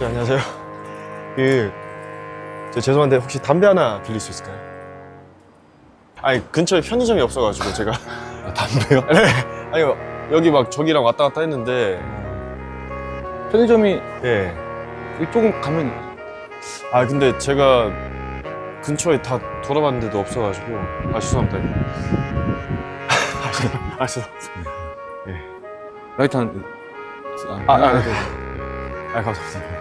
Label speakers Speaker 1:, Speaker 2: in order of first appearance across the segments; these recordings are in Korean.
Speaker 1: 안녕하세요. 그, 저 죄송한데 혹시 담배 하나 빌릴 수 있을까요? 아니, 근처에 편의점이 없어가지고 제가.
Speaker 2: 아, 담배요?
Speaker 1: 네. 아니, 여기 막 저기랑 왔다 갔다 했는데,
Speaker 2: 편의점이
Speaker 1: 예.
Speaker 2: 조금 가면
Speaker 1: 아, 근데 제가 근처에 다 돌아봤는데도 없어가지고. 아, 죄송합니다. 아, 죄송- 아, 죄송합니다.
Speaker 2: 라이터 한
Speaker 1: 아, 아, 네. 아, 감사합니다.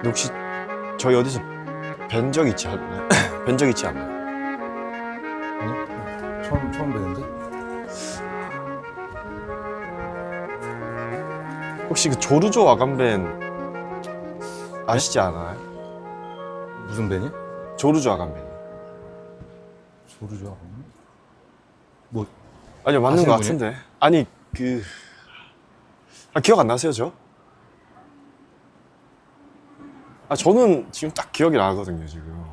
Speaker 1: 근데 혹시 저희 어디서 뵌 적 있지 않나요? 뵌 적 있지 않나요?
Speaker 2: 아니 처음 처음 뵀는데
Speaker 1: 혹시 그 조르조 아간벤 아시지 않아요?
Speaker 2: 무슨 밴이?
Speaker 1: 조르조 아간벤.
Speaker 2: 조르죠.
Speaker 1: 아니요 맞는 것
Speaker 2: 아시는
Speaker 1: 같은데. 아니 그 아, 기억 안 나세요 저? 아 저는 지금 딱 기억이 나거든요 지금.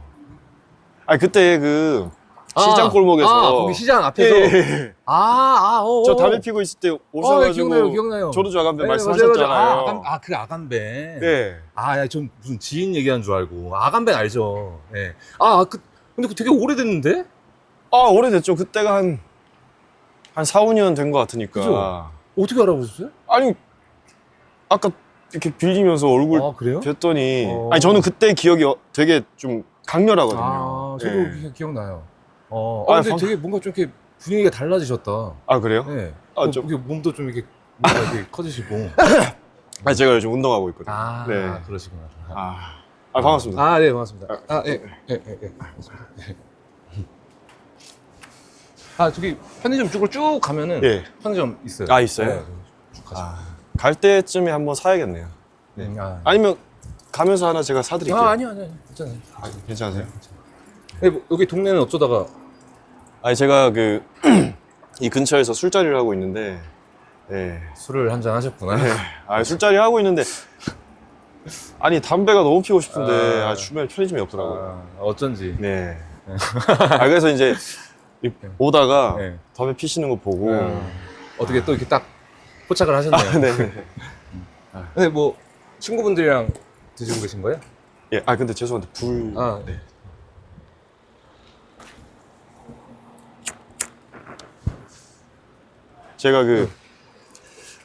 Speaker 1: 아 그때 그 시장 골목에서
Speaker 2: 아, 거기 시장 앞에서
Speaker 1: 예, 예, 예.
Speaker 2: 아, 아, 어,
Speaker 1: 저
Speaker 2: 어.
Speaker 1: 담배 피고 있을 때
Speaker 2: 어, 네,
Speaker 1: 오셔가지고
Speaker 2: 기억나요, 기억나요.
Speaker 1: 조르조 아간벤
Speaker 2: 네,
Speaker 1: 말씀하셨잖아요.
Speaker 2: 맞아요, 맞아요. 아, 아, 그 아간벤.
Speaker 1: 네.
Speaker 2: 아, 야, 전 무슨 지인 얘기한 줄 알고. 아간벤 알죠. 예. 아, 그, 근데 그 되게 오래됐는데?
Speaker 1: 아 오래됐죠. 그때가 한한 4, 5년 된 것 같으니까.
Speaker 2: 그죠? 어떻게 알아보셨어요?
Speaker 1: 아니 아까 이렇게 빌리면서 얼굴
Speaker 2: 아, 그래요?
Speaker 1: 뵀더니
Speaker 2: 어.
Speaker 1: 아니 저는 그때 기억이 어- 되게 좀 강렬하거든요.
Speaker 2: 아, 저도
Speaker 1: 예.
Speaker 2: 기- 기억나요. 어,
Speaker 1: 아,
Speaker 2: 아, 근데
Speaker 1: 방-
Speaker 2: 되게 뭔가 좀 이렇게 분위기가 달라지셨다.
Speaker 1: 아 그래요?
Speaker 2: 네.
Speaker 1: 아,
Speaker 2: 어,
Speaker 1: 좀-
Speaker 2: 이게 몸도 좀 이렇게 뭔가 이렇게 커지시고.
Speaker 1: 아 제가 요즘 운동하고 있거든요.
Speaker 2: 아,
Speaker 1: 네.
Speaker 2: 그러시구나.
Speaker 1: 아, 아 반갑습니다.
Speaker 2: 아, 네, 반갑습니다. 아, 예, 예, 예, 예. 반갑습니다. 예. 아, 저기 편의점 쪽으로 쭉 가면은
Speaker 1: 예.
Speaker 2: 편의점 있어요.
Speaker 1: 아, 있어요?
Speaker 2: 네, 쭉 가시면.
Speaker 1: 아, 갈 때쯤에 한번 사야겠네요. 네.
Speaker 2: 음, 아,
Speaker 1: 아니면 가면서 하나 제가 사드릴게요.
Speaker 2: 아, 아니요, 아니요, 괜찮아요.
Speaker 1: 아, 괜찮으세요?
Speaker 2: 네, 뭐, 여기 동네는 어쩌다가
Speaker 1: 아니 제가 그 이 근처에서 술자리를 하고 있는데, 네.
Speaker 2: 술을 한잔 하셨구나.
Speaker 1: 네. 아 술자리 하고 있는데 아니 담배가 너무 피고 싶은데
Speaker 2: 아.
Speaker 1: 아, 주변에 편의점이 없더라고요.
Speaker 2: 아, 어쩐지.
Speaker 1: 네. 아 그래서 이제 이- 오다가
Speaker 2: 네.
Speaker 1: 담배 피시는 거 보고
Speaker 2: 음, 어떻게 또 이렇게 딱 포착을 하셨네요.
Speaker 1: 아, 네.
Speaker 2: 근데 뭐 친구분들이랑 드시고 계신 거예요?
Speaker 1: 예, 아 근데 죄송한데 불.
Speaker 2: 아.
Speaker 1: 네. 제가 그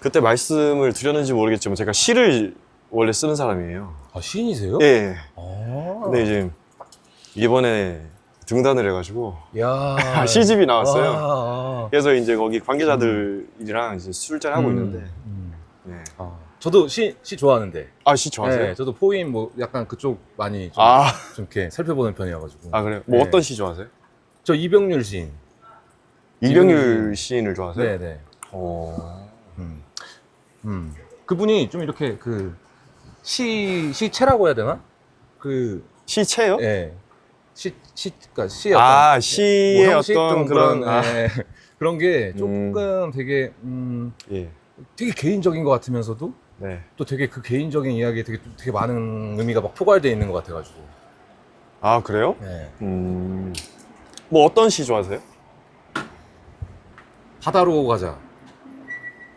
Speaker 1: 그때 말씀을 드렸는지 모르겠지만 제가 시를 원래 쓰는 사람이에요.
Speaker 2: 아 시인이세요?
Speaker 1: 예.
Speaker 2: 아.
Speaker 1: 근데 이제 이번에 등단을 해가지고
Speaker 2: 야.
Speaker 1: 시집이 나왔어요.
Speaker 2: 와.
Speaker 1: 그래서 이제 거기 관계자들이랑 이제 술자리 하고
Speaker 2: 음,
Speaker 1: 있는데.
Speaker 2: 음.
Speaker 1: 네.
Speaker 2: 아, 저도 시, 시 좋아하는데.
Speaker 1: 아, 시 좋아하세요?
Speaker 2: 네, 저도 포임 뭐 약간 그쪽 많이 좀,
Speaker 1: 아,
Speaker 2: 좀 이렇게 살펴보는 편이어가지고.
Speaker 1: 아 그래요? 뭐
Speaker 2: 네.
Speaker 1: 어떤 시 좋아하세요?
Speaker 2: 저 이병률 시인.
Speaker 1: 이병률 시인을 좋아하세요?
Speaker 2: 네네.
Speaker 1: 어.
Speaker 2: 음. 음. 그분이 좀 이렇게 그 시, 시체라고 해야 되나? 그,
Speaker 1: 시체요?
Speaker 2: 예. 시, 시, 그니까 시의 어떤
Speaker 1: 아, 시의
Speaker 2: 뭐 형식
Speaker 1: 어떤
Speaker 2: 좀
Speaker 1: 그런, 아,
Speaker 2: 예. 그런 게 조금 되게, 음,
Speaker 1: 예.
Speaker 2: 되게 개인적인 것 같으면서도
Speaker 1: 네.
Speaker 2: 또 되게 그 개인적인 이야기에 되게, 되게 많은 의미가 막 포괄되어 있는 것 같아가지고.
Speaker 1: 아, 그래요?
Speaker 2: 네.
Speaker 1: 음. 뭐 어떤 시 좋아하세요?
Speaker 2: 바다로 가자.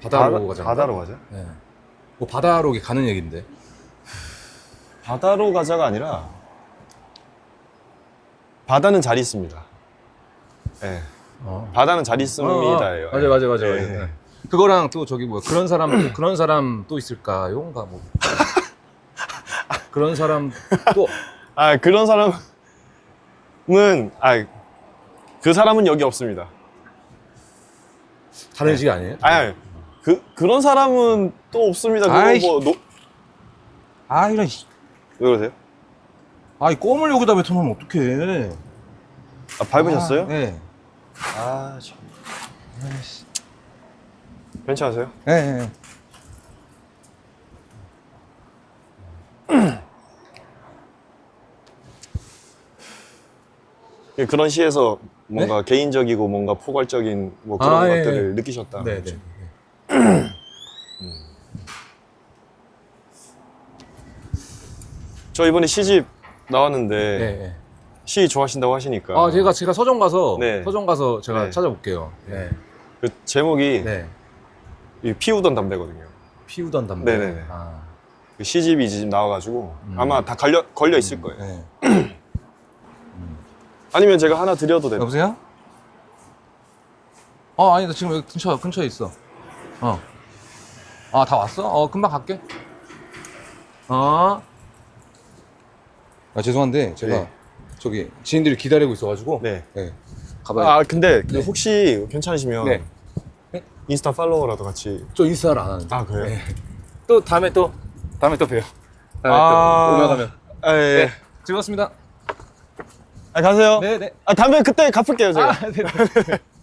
Speaker 2: 바다로
Speaker 1: 바다-
Speaker 2: 가자.
Speaker 1: 바다로 가자?
Speaker 2: 네. 뭐 바다로 가는 얘기인데.
Speaker 1: 바다로 가자가 아니라 바다는 잘 있습니다. 예.
Speaker 2: 어.
Speaker 1: 바다는 잘 있습니다예요.
Speaker 2: 맞아, 맞아, 맞아, 맞아.
Speaker 1: 예.
Speaker 2: 네. 그거랑 또 저기 뭐 그런 사람 그런 사람 또 있을까요가 뭐 그런 사람 또
Speaker 1: 아, 그런 사람은 아, 그 사람은 여기 없습니다.
Speaker 2: 다른 식 아니에요?
Speaker 1: 아, 그 그런 사람은 또 없습니다. 그거
Speaker 2: 아이씨.
Speaker 1: 뭐 노,
Speaker 2: 아 이런 씨.
Speaker 1: 왜 그러세요?
Speaker 2: 아이 껌을 여기다 뱉어놓으면 어떡해
Speaker 1: 아, 밟으셨어요?
Speaker 2: 아, 네
Speaker 1: 아, 참. 괜찮으세요?
Speaker 2: 네, 네.
Speaker 1: 예, 그런 시에서 뭔가 개인적이고 뭔가 포괄적인 뭐 그런
Speaker 2: 아, 예,
Speaker 1: 것들을
Speaker 2: 예.
Speaker 1: 느끼셨다.
Speaker 2: 네, 네.
Speaker 1: 저 이번에 시집 나왔는데
Speaker 2: 네, 네.
Speaker 1: 시 좋아하신다고 하시니까
Speaker 2: 아, 제가 제가 서점 가서
Speaker 1: 네.
Speaker 2: 서점 가서 제가
Speaker 1: 네.
Speaker 2: 찾아볼게요. 네.
Speaker 1: 그 제목이
Speaker 2: 네.
Speaker 1: 이 피우던 담배거든요.
Speaker 2: 피우던 담배.
Speaker 1: 네네네.
Speaker 2: 아.
Speaker 1: 그 시집이 지금 나와가지고
Speaker 2: 음.
Speaker 1: 아마 다 걸려 걸려 있을 거예요.
Speaker 2: 네.
Speaker 1: 아니면 제가 하나 드려도 돼요.
Speaker 2: 여보세요? 어, 아니, 나 지금 여기 근처, 근처에 있어. 어. 아, 다 왔어? 어, 금방 갈게. 어. 아, 죄송한데, 제가
Speaker 1: 네.
Speaker 2: 저기 지인들이 기다리고 있어가지고.
Speaker 1: 네.
Speaker 2: 네. 가봐요.
Speaker 1: 아 근데 그
Speaker 2: 네.
Speaker 1: 혹시 괜찮으시면
Speaker 2: 네. 네?
Speaker 1: 인스타 팔로워라도 같이.
Speaker 2: 저 인스타를 안 하는데.
Speaker 1: 아 그래요?
Speaker 2: 네. 또 다음에 또, 다음에 또 봬요. 다음에
Speaker 1: 아.
Speaker 2: 또 오면 가면.
Speaker 1: 아, 예.
Speaker 2: 네. 즐거웠습니다.
Speaker 1: 아 가세요.
Speaker 2: 네, 네.
Speaker 1: 아 담배 그때 갚을게요 제가.
Speaker 2: 아, 네. 네.